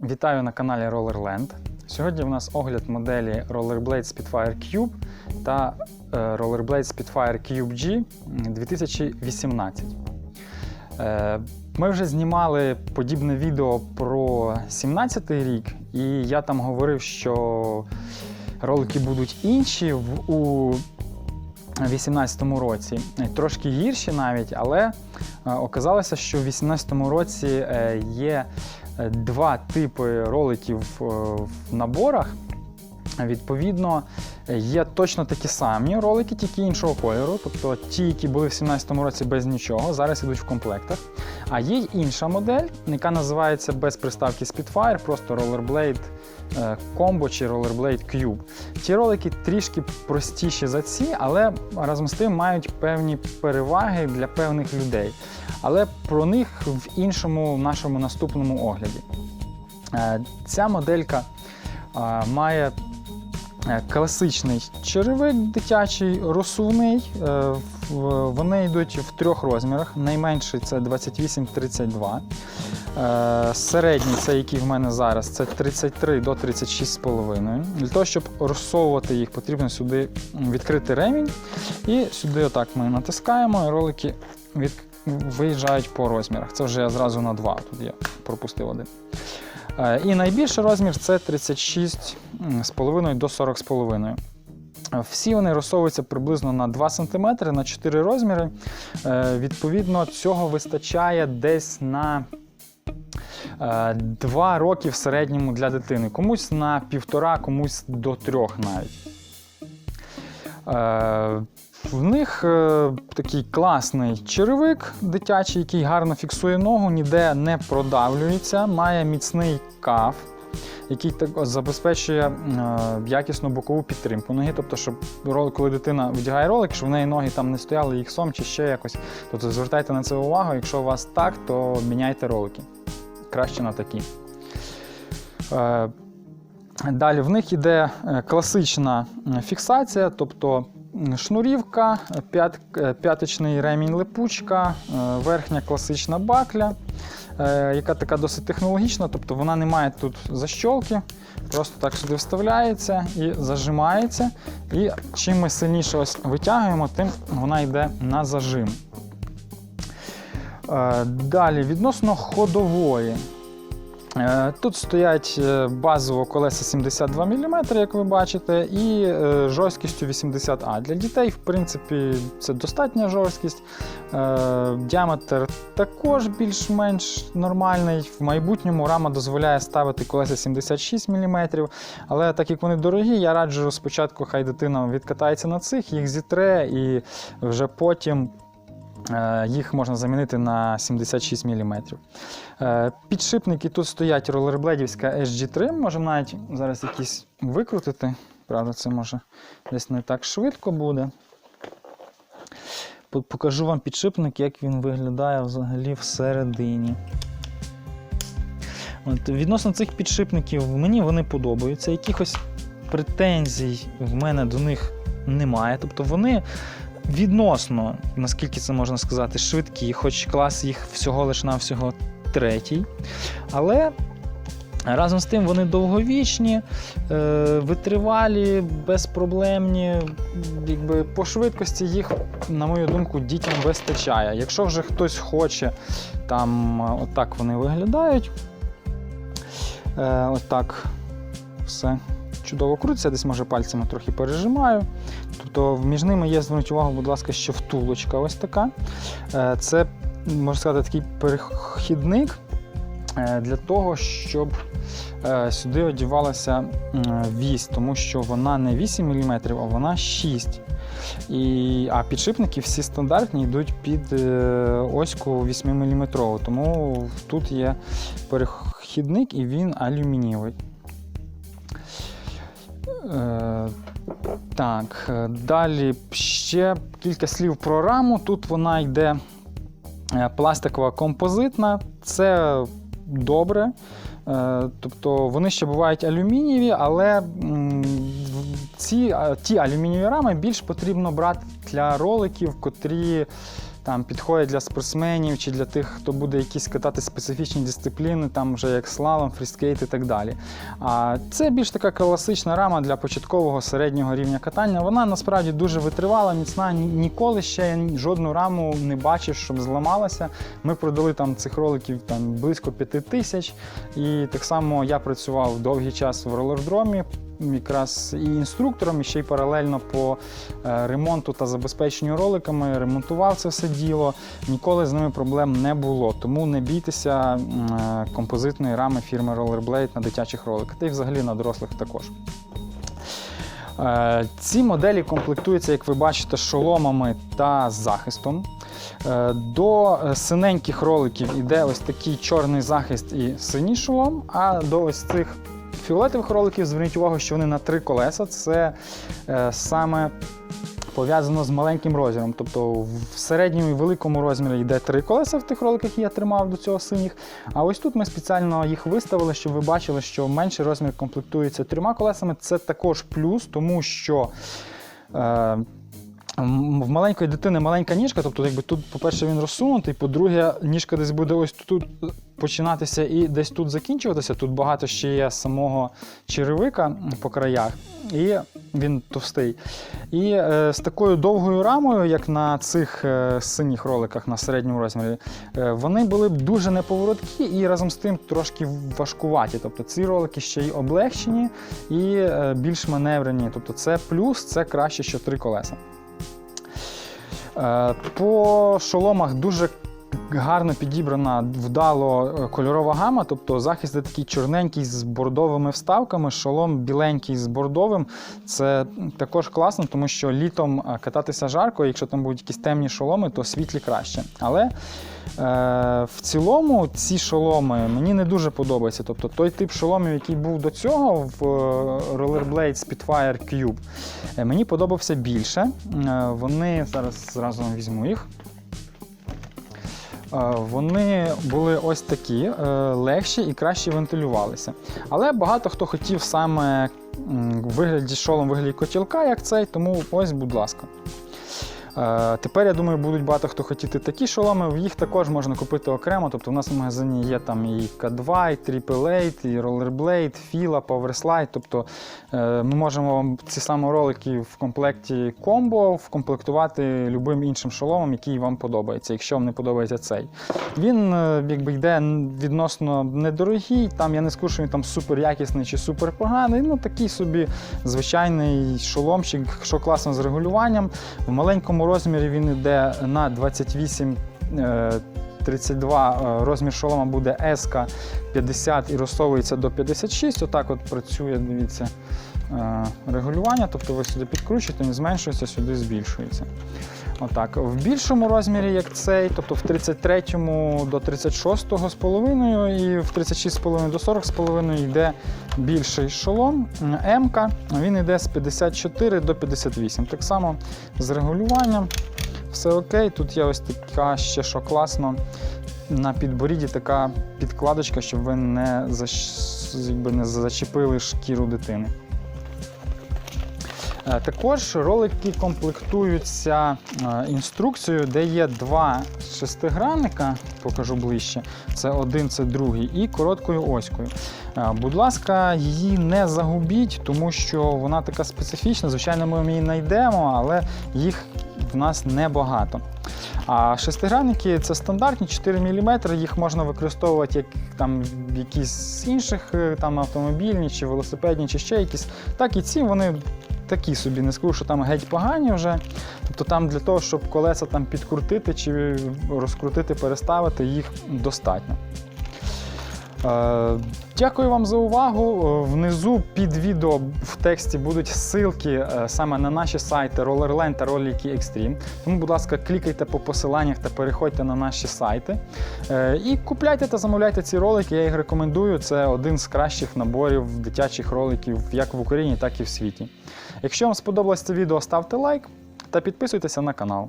Вітаю на каналі Rollerland. Сьогодні у нас огляд моделі Rollerblade Spitfire Cube та е, Rollerblade Spitfire Cube G 2018. Е, Ми вже знімали подібне відео про 17 рік, і я там говорив, що ролики будуть інші у 2018 році. Трошки гірші навіть, але е, оказалося, що в 2018 році е, є е, два типи роликів е, в наборах. Відповідно, е, є точно такі самі ролики, тільки іншого кольору. Тобто ті, які були в 2017 році без нічого, зараз ідуть в комплектах. А є й інша модель, яка називається без приставки Spitfire, просто Rollerblade е, Combo чи Rollerblade Cube. Ті ролики трішки простіші за ці, але разом з тим мають певні переваги для певних людей. Але про них в іншому нашому наступному огляді. Е, Ця моделька е, має класичний черевик дитячий, розсувний. Е, Вони йдуть в трьох розмірах. Найменший це 28-32. Е, Середній, це який в мене зараз, це 33 до 36,5. Для того, щоб розсовувати їх, потрібно сюди відкрити ремінь. І сюди отак ми натискаємо, і ролики від... виїжджають по розмірах. Це вже я зразу на 2, тут я пропустив один. Е, І найбільший розмір це 36,5 до 40,5. Е, Всі вони розсовуються приблизно на 2 см на 4 розміри. Е, Відповідно, цього вистачає десь на 2 роки в середньому для дитини. Комусь на півтора, комусь до трьох навіть. Е, В них е, такий класний черевик дитячий, який гарно фіксує ногу, ніде не продавлюється, має міцний каф, який так забезпечує е, якісну бокову підтримку ноги. Тобто, щоб коли дитина вдягає ролик, щоб в неї ноги там не стояли іксом чи ще якось. Тобто звертайте на це увагу. Якщо у вас так, то міняйте ролики. Краще на такі. Е, Далі в них йде е, класична фіксація, тобто шнурівка, е, п'яточний ремінь липучка, е, верхня класична бакля, яка така досить технологічна, тобто вона не має тут защолки, просто так сюди вставляється і зажимається. І чим ми сильніше ось витягуємо, тим вона йде на зажим. Далі, відносно ходової. Е, Тут стоять е, базово колеса 72 мм, як ви бачите, і е, жорсткістю 80А. Для дітей, в принципі, це достатня жорсткість. Діаметр також більш-менш нормальний. В майбутньому рама дозволяє ставити колеса 76 мм. Але так як вони дорогі, я раджу спочатку, хай дитина відкатається на цих, їх зітре, і вже потім. Е, Їх можна замінити на 76 мм. Е, Підшипники тут стоять ролербледівська SG3. Можемо навіть зараз якісь викрутити. Правда, це може десь не так швидко буде. Покажу вам підшипник, як він виглядає взагалі всередині. От, відносно цих підшипників, мені вони подобаються. Якихось претензій в мене до них немає. Тобто вони відносно, наскільки це можна сказати, швидкі, хоч клас їх всього лише навсього третій. Але разом з тим вони довговічні, е, витривалі, безпроблемні. Якби по швидкості їх, на мою думку, дітям вистачає. Якщо вже хтось хоче, там отак вони виглядають. Е, Отак все чудово крутиться, десь може пальцями трохи пережимаю. Тобто між ними є, зверніть увагу, будь ласка, ще втулочка ось така. Е, Це, можна сказати, такий перехідник е, для того, щоб е, сюди одівалася вісь, тому що вона не 8 мм, а вона 6 і, а підшипники всі стандартні йдуть під оську 8 мм. Тому тут є перехідник і він алюмінієвий. Так, е, далі ще кілька слів про раму. Тут вона йде е, пластикова композитна. Це добре. Е, Тобто вони ще бувають алюмінієві, але ці, ті алюмінієві рами більш потрібно брати для роликів, котрі там підходять для спортсменів чи для тих, хто буде якісь катати специфічні дисципліни, там вже як слалом, фріскейт і так далі. А це більш така класична рама для початкового середнього рівня катання. Вона насправді дуже витривала, міцна. Ніколи ще жодну раму не бачив, щоб зламалася. Ми продали там цих роликів там близько п'яти тисяч. І так само я працював довгий час в ролердромі, якраз і інструктором, і ще й паралельно по е, ремонту та забезпеченню роликами, ремонтував це все діло. Ніколи з ними проблем не було. Тому не бійтеся е, композитної рами фірми Rollerblade на дитячих роликах, та й взагалі на дорослих також. Е, Ці моделі комплектуються, як ви бачите, шоломами та захистом. До синеньких роликів йде ось такий чорний захист і синій шолом, а до ось цих фіолетових роликів зверніть увагу, що вони на три колеса. Це е, саме пов'язано з маленьким розміром. Тобто в середньому і великому розмірі йде три колеса в тих роликах, які я тримав до цього синіх. А ось тут ми спеціально їх виставили, щоб ви бачили, що менший розмір комплектується трьома колесами. Це також плюс, тому що. Е, В маленької дитини маленька ніжка, тобто, якби тут, по-перше, він розсунутий, по-друге, ніжка десь буде ось тут починатися і десь тут закінчуватися. Тут багато ще є самого черевика по краях, і він товстий. І е, з такою довгою рамою, як на цих е, синіх роликах на середньому розмірі, е, вони були б дуже неповороткі і разом з тим трошки важкуваті. Тобто ці ролики ще й облегчені і е, більш маневрені. Тобто це плюс, це краще, що три колеса. Е, По шоломах дуже гарно підібрана вдало е, кольорова гама, тобто захист такий чорненький з бордовими вставками, шолом біленький з бордовим. Це також класно, тому що літом е, кататися жарко, якщо там будуть якісь темні шоломи, то світлі краще. Але е, в цілому ці шоломи мені не дуже подобаються. Тобто той тип шоломів, який був до цього в Rollerblade Spitfire Cube, мені подобався більше. Вони зараз зразу візьму їх. Вони були ось такі, е, легші і краще вентилювалися. Але багато хто хотів саме вигляді шолом, вигляді котілка, як цей, тому ось, будь ласка. Е, Тепер, я думаю, будуть багато хто хотіти такі шоломи. Їх також можна купити окремо. Тобто в нас в магазині є там і K2, і Triple Eight, і Rollerblade, Fila, Powerslide. Тобто е, ми можемо вам ці самі ролики в комплекті комбо вкомплектувати любим іншим шоломом, який вам подобається, якщо вам не подобається цей. Він е, якби йде відносно недорогий. Там я не скажу, що він там супер якісний чи супер поганий. Ну такий собі звичайний шоломчик, що класно з регулюванням. В маленькому розмірі він йде на 28. е, 32 е, розмір шолома буде S 50 і розсовується до 56. Отак от працює, дивіться, е, регулювання. Тобто ви сюди підкручуєте, він зменшується, сюди збільшується. Отак. В більшому розмірі, як цей, тобто в 33 до 36 з половиною і в 36,5 до 40,5 йде більший шолом. М, він йде з 54 до 58. Так само з регулюванням. Все окей. Тут є ось така ще що класно. На підборідді така підкладочка, щоб ви не, защ... якби не зачепили шкіру дитини. Е, Також ролики комплектуються е, інструкцією, де є два шестигранника, покажу ближче. Це один, це другий, і короткою оською. Е, Будь ласка, її не загубіть, тому що вона така специфічна. Звичайно, ми її знайдемо, але їх в нас небагато. А шестигранники це стандартні 4 мм, їх можна використовувати як там якісь інших там автомобільні чи велосипедні, чи ще якісь. Так і ці вони такі собі, не скажу, що там геть погані вже. Тобто там для того, щоб колеса там підкрутити чи розкрутити, переставити, їх достатньо. Е, Дякую вам за увагу. Е, Внизу під відео в тексті будуть ссылки е, саме на наші сайти Rollerland та Rolliki Extreme. Тому, будь ласка, клікайте по посиланнях та переходьте на наші сайти. І купляйте та замовляйте ці ролики. Я їх рекомендую. Це один з кращих наборів дитячих роликів як в Україні, так і в світі. Якщо вам сподобалось це відео, ставте лайк та підписуйтеся на канал.